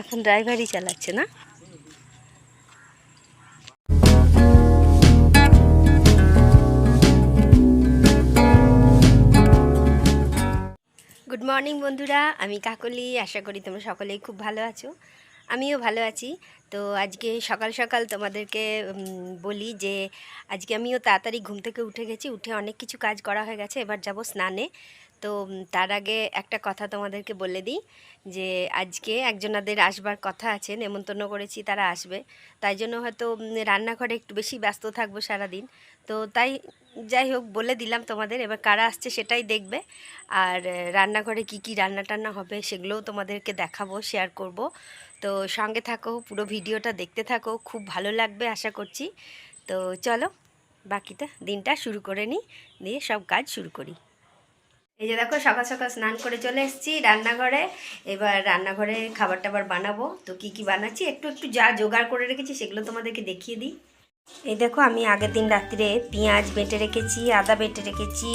এখন ড্রাইভারই চালাচ্ছে, না? গুড মর্নিং বন্ধুরা। আমি কাকলি, আশা করি তোমরা সকলেই খুব ভালো আছো। আমিও ভালো আছি। তো আজকে সকাল সকাল তোমাদেরকে বলি যে আজকে আমিও তাড়াতাড়ি ঘুম থেকে উঠে গেছি। উঠে অনেক কিছু কাজ করা হয়ে গেছে। এবার যাব স্নানে। তো তার আগে একটা কথা তোমাদেরকে বলে দিই যে আজকে একজনাদের আসবার কথা আছে, নেমন্তন্ন করেছি তারা আসবে। তাই জন্য হয়তো রান্নাঘরে একটু বেশি ব্যস্ত থাকব সারাদিন। তো তাই যাই হোক বলে দিলাম তোমাদের, এবার কারা আসছে সেটাই দেখবে। আর রান্নাঘরে কি কি রান্না টান্না হবে সেগুলোও তোমাদেরকে দেখাবো শেয়ার করব। তো সঙ্গে থাকো, পুরো ভিডিওটা দেখতে থাকো, খুব ভালো লাগবে আশা করছি। তো চলো, বাকিটা দিনটা শুরু করে নিই, দিয়ে সব কাজ শুরু করি। এই যে দেখো, সকাল সকাল স্নান করে চলে এসেছি রান্নাঘরে। এবার রান্নাঘরে খাবার টাবার বানাবো। তো কি কি বানাচ্ছি? একটু একটু যা জোগাড় করে রেখেছি, সেগুলো তোমাদেরকে দেখিয়ে দিই। এই দেখো, আমি আগের দিন রাত্রে পেঁয়াজ বেটে রেখেছি, আদা বেটে রেখেছি,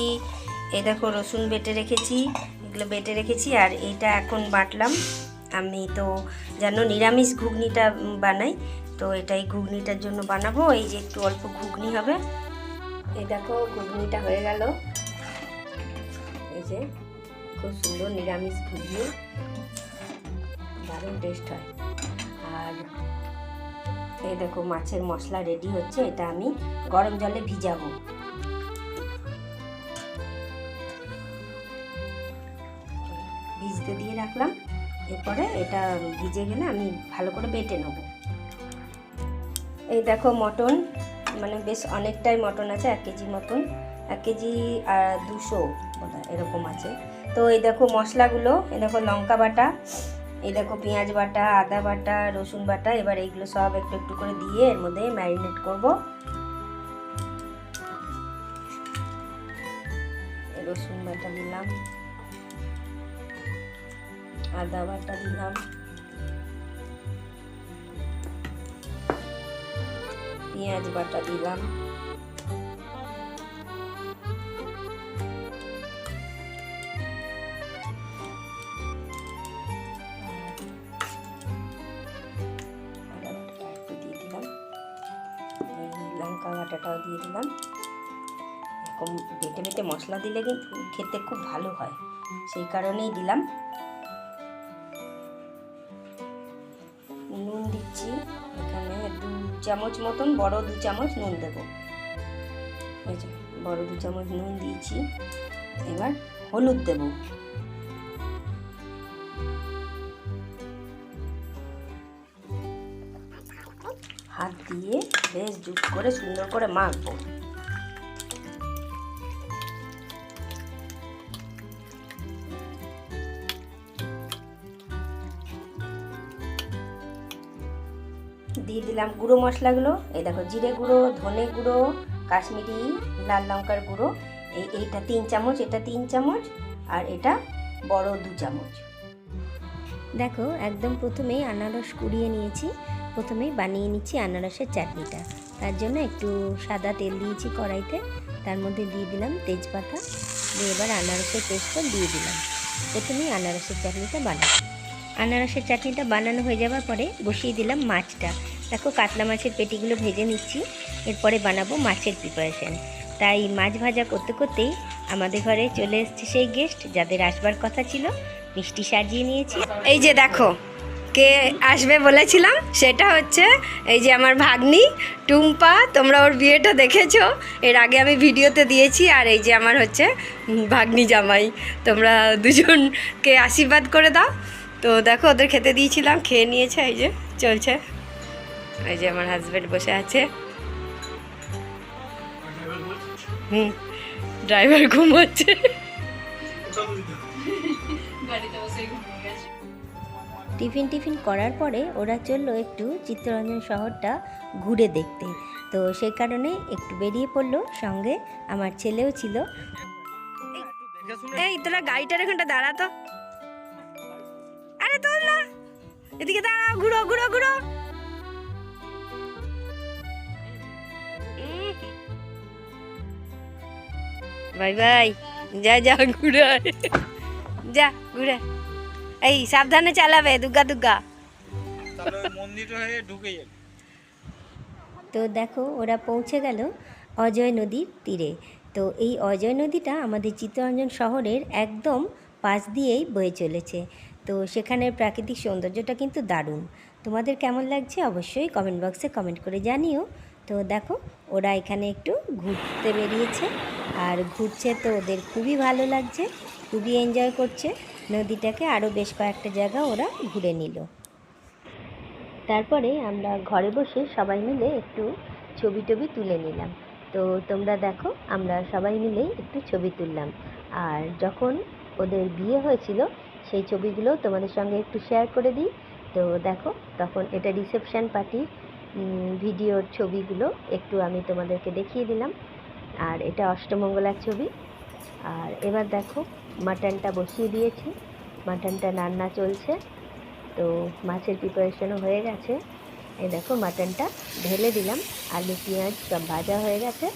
এই দেখো, রসুন বেটে রেখেছি, এগুলো বেটে রেখেছি, আর এইটা এখন বাটলাম। আমি তো যেন নিরামিষ ঘুগনিটা বানাই, তো এটাই ঘুগনিটার জন্য বানাবো। এই যে একটু অল্প ঘুগনি হবে। এই দেখো, ঘুগনিটা হয়ে গেল। যে খুব সুন্দর নিরামিষ ঘুগনি। দারুণ টেস্ট হয়। আর এই দেখো, মাছের মশলা রেডি হচ্ছে। এটা আমি গরম জলে ভিজাবো। ভিজতে দিয়ে রাখলাম। এরপরে এটা ভিজে গেলে আমি ভালো করে বেটে নেব। এই দেখো, মটন। মানে বেশ অনেকটাই মটন আছে, এক কেজি মটন এক কেজি আর দুশো। বোধহয় এরকম আছে। তো এই দেখো মশলাগুলো, এই দেখো লঙ্কা বাটা, এই দেখো পেঁয়াজ বাটা, আদা বাটা, রসুন বাটা, এবার এইগুলো সব একটু একটু করে দিয়ে এর মধ্যে ম্যারিনেট করব। রসুন বাটা দিলাম, আদা বাটা দিলাম, পেঁয়াজ বাটা দিলাম। লঙ্কা বাটাটাও দিয়ে দিলাম। এরকম বেটে বেটে মশলা দিলে কিন্তু খেতে খুব ভালো হয়। সেই কারণেই দিলাম। নুন দিচ্ছি। এখানে দু চামচ মতন, বড় দু চামচ নুন দেবো। বড় দু চামচ নুন দিয়েছি। এবার হলুদ দেবো। দিয়ে বেশ জুট করে সুন্দর করে মাখবো। দিয়ে দিলাম গুঁড়ো মশলাগুলো। এই দেখো, জিরে গুঁড়ো, ধনে গুঁড়ো, কাশ্মীরি, লাল লঙ্কার গুঁড়ো। এই এইটা তিন চামচ, এটা তিন চামচ, আর এটা বড় দু চামচ। দেখো, একদম প্রথমেই আনারস কুড়িয়ে নিয়েছি। প্রথমেই বানিয়ে নিচ্ছি আনারসের চাটনিটা। তার জন্য একটু সাদা তেল দিয়েছি কড়াইতে। তার মধ্যে দিয়ে দিলাম তেজপাতা। দিয়ে এবার আনারসের পেস্টটা দিয়ে দিলাম। প্রথমেই আনারসের চাটনিটা বানাবো। আনারসের চাটনিটা বানানো হয়ে যাওয়ার পরে বসিয়ে দিলাম মাছটা। দেখো কাতলা মাছের পেটিগুলো ভেজে নিচ্ছি। এরপরে বানাবো মাছের প্রিপারেশন তাই মাছ ভাজা করতে করতেই আমাদের ঘরে চলে এসছে সেই গেস্ট যাদের আসবার কথা ছিল, মিষ্টি সাজিয়ে নিয়েছি। এই যে দেখো কে আসবে বলেছিলাম সেটা হচ্ছে এই যে আমার ভাগ্নি টুম্পা তোমরা ওর বিয়েটা দেখেছ। এর আগে আমি ভিডিওতে দিয়েছি আর এই যে আমার হচ্ছে ভাগ্নি জামাই। তোমরা দুজনকে আশীর্বাদ করে দাও। তো দেখো ওদের খেতে দিয়েছিলাম খেয়ে নিয়েছে এই যে চলছে। এই যে আমার হাজব্যান্ড বসে আছে। হুম ড্রাইভার ঘুমোচ্ছে। টিফিন টিফিন করার পরে ওরা চলল একটু চিত্তরঞ্জন শহরটা ঘুরে দেখতে। তো সেই কারণে একটু বেরিয়ে পড়ল, সঙ্গে আমার ছেলেও ছিল। এই, তোরা গাড়িটার এখানটা দাঁড়া তো। আরে তোর না। এদিকে দাঁড়াও ঘুরো ঘুরো ঘুরো। Bye bye. যা যা, ঘুরে যা, ঘুরে। এই সাবধানে চালাবে দুগ্গা দুগ্গা তো দেখো ওরা পৌঁছে গেল অজয় নদীর তীরে। তো এই অজয় নদীটা আমাদের চিত্তরঞ্জন শহরের একদম পাশ দিয়েই বয়ে চলেছে। তো সেখানের প্রাকৃতিক সৌন্দর্যটা কিন্তু দারুণ। তোমাদের কেমন লাগছে অবশ্যই কমেন্ট বক্সে কমেন্ট করে জানিও। তো দেখো ওরা এখানে একটু ঘুরতে বেরিয়েছে। আর ঘুরছে তো ওদের খুবই ভালো লাগছে। খুবই এনজয় করছে। নদীটাকে আরও বেশ কয়েকটা জায়গা ওরা ঘুরে নিল। তারপরে আমরা ঘরে বসে সবাই মিলে একটু ছবি টবি তুলে নিলাম। তো তোমরা দেখো, আমরা সবাই মিলেই একটু ছবি তুললাম। আর যখন ওদের বিয়ে হয়েছিল, সেই ছবিগুলো তোমাদের সঙ্গে একটু শেয়ার করে দিই। তো দেখো, তখন এটা রিসেপশান পার্টির ভিডিওর ছবিগুলো একটু আমি তোমাদেরকে দেখিয়ে দিলাম। আর এটা অষ্টমঙ্গলার ছবি। আর এবার দেখো মাটনটা বসিয়ে দিয়েছি। মাটনটা রান্না চলছে। তো মাছের প্রিপারেশনও হয়ে গেছে। এই দেখো মাটনটা ঢেলে দিলাম। আলু, পেঁয়াজ সব ভাজা হয়ে গেছে।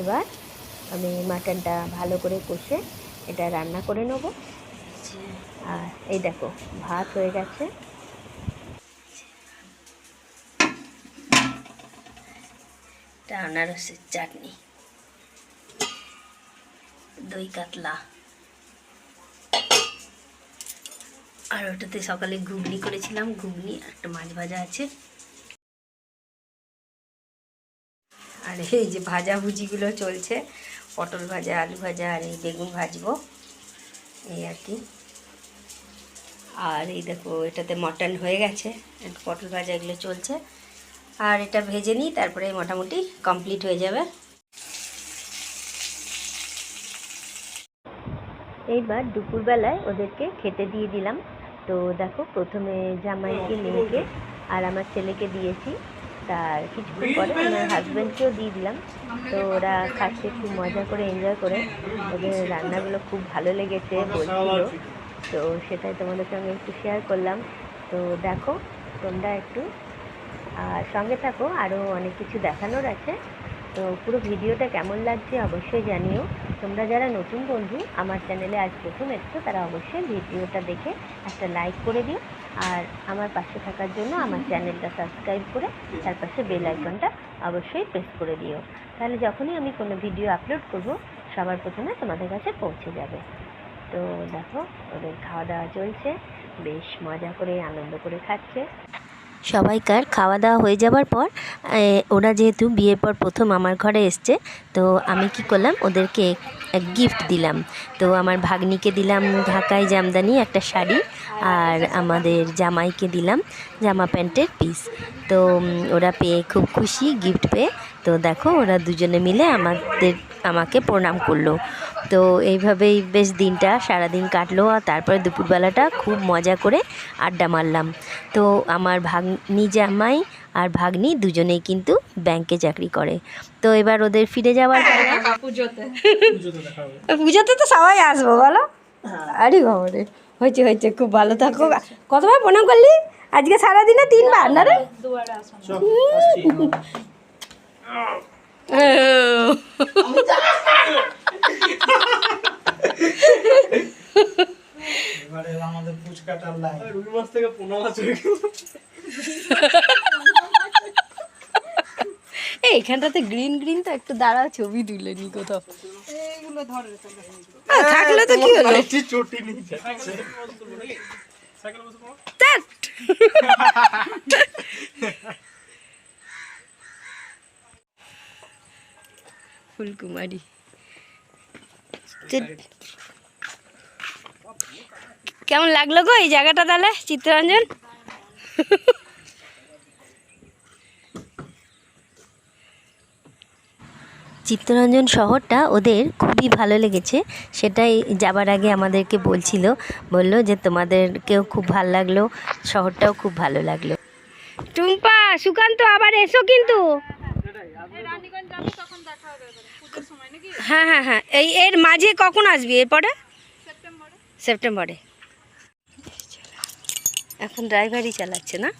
এবার আমি মাটনটা ভালো করে কষে এটা রান্না করে নেব। আর এই দেখো, ভাত হয়ে গেছে। আনারসের চাটনি। দই কাতলা। আর ওটাতে সকালে ঘুগনি করেছিলাম, ঘুগনি একটা মাছ ভাজা আছে। আর এই যে ভাজা ভুজিগুলো চলছে, পটল ভাজা, আলু ভাজা, আর এই বেগুন ভাজবো, এই আর কি। আর এই দেখো, এটাতে মটন হয়ে গেছে, পটল ভাজা এগুলো চলছে। আর এটা ভেজে নিই, তারপরে মোটামুটি কমপ্লিট হয়ে যাবে। এইবার দুপুরবেলায় ওদেরকে খেতে দিয়ে দিলাম। তো দেখো, প্রথমে জামাইকে, মেয়েকে আর আমার ছেলেকে দিয়েছি। তার কিছুক্ষণ পরে আমার হাজব্যান্ডকেও দিয়ে দিলাম। তো ওরা খাচ্ছে, খুব মজা করে এনজয় করে। ওদের রান্নাগুলো খুব ভালো লেগেছে, বলছিল। তো সেটাই তোমাদের সঙ্গে একটু শেয়ার করলাম। তো দেখো, তোমরা একটু, আর সঙ্গে থাকো, আরও অনেক কিছু দেখানোর আছে। তো পুরো ভিডিওটা কেমন লাগছে অবশ্যই জানিও। তোমরা যারা নতুন বন্ধু, আমার চ্যানেলে আজ প্রথম এসছো, তারা অবশ্যই ভিডিওটা দেখে একটা লাইক করে দিও। আর আমার পাশে থাকার জন্য আমার চ্যানেলটা সাবস্ক্রাইব করে তার পাশে বেল আইকনটা অবশ্যই প্রেস করে দিও। তাহলে যখনই আমি কোনো ভিডিও আপলোড করব, সবার প্রথমে তোমাদের কাছে পৌঁছে যাবে। তো দেখো, ওদের খাওয়া দাওয়া চলছে, বেশ মজা করে, আনন্দ করে খাচ্ছে। সবাইকার খাওয়া দাওয়া হয়ে যাবার পর ওরা যেহেতু বিয়ের পর প্রথম আমার ঘরে এসছে, তো আমি কি করলাম, ওদেরকে এক গিফট দিলাম। তো আমার ভাগ্নিকে দিলাম ঢাকাই জামদানি একটা শাড়ি আর আমাদের জামাইকে দিলাম জামা প্যান্টের পিস তো ওরা পেয়ে খুব খুশি গিফট পেয়ে। তো দেখো, ওরা দুজনে মিলে আমাদের, আমাকে প্রণাম করল। তো এইভাবেই বেশ দিনটা সারাদিন কাটলো আর তারপরে দুপুরবেলাটা খুব মজা করে আড্ডা মারলাম। তো আমার ভাগ্নি জামাই আর ভাগ্নি দুজনেই কিন্তু ব্যাংকে চাকরি করে। তো এবার ওদের ফিরে যাওয়ার পুজোতে। তো সবাই আসব বলো? আরে বাবারে হয়েছে হয়েছে খুব ভালো থাকো। কতবার প্রণাম করলি? আজকে সারাদিনে তিনবার না রে? এবারে ফুচকাটার লাইন রুই মাছ থেকে পোনা মাছ হয়ে গেল। এই এখানটাতে গ্রিন গ্রিন তো একটু দাঁড়াও ছবি তুলে নি কোথাও। আ, থাকলে তো কি হলো? একটি চটি নিয়ে যাচ্ছে। ধ্যাৎ। ফুলকুমারী। চে- কেমন লাগল গো এই জায়গাটা তাহলে চিত্তরঞ্জন? চিত্তরঞ্জন শহরটা ওদের খুবই ভালো লেগেছে। সেটাই যাবার আগে আমাদেরকে বলছিল বলল যে তোমাদেরকেও খুব ভালো লাগল শহরটাও খুব ভালো লাগল। টুম্পা সুকান্ত আবার এসো কিন্তু। হ্যাঁ হ্যাঁ হ্যাঁ এই এর মাঝে কখন আসবি এরপরে? সেপ্টেম্বরে। এখন ড্রাইভারই চালাচ্ছে না?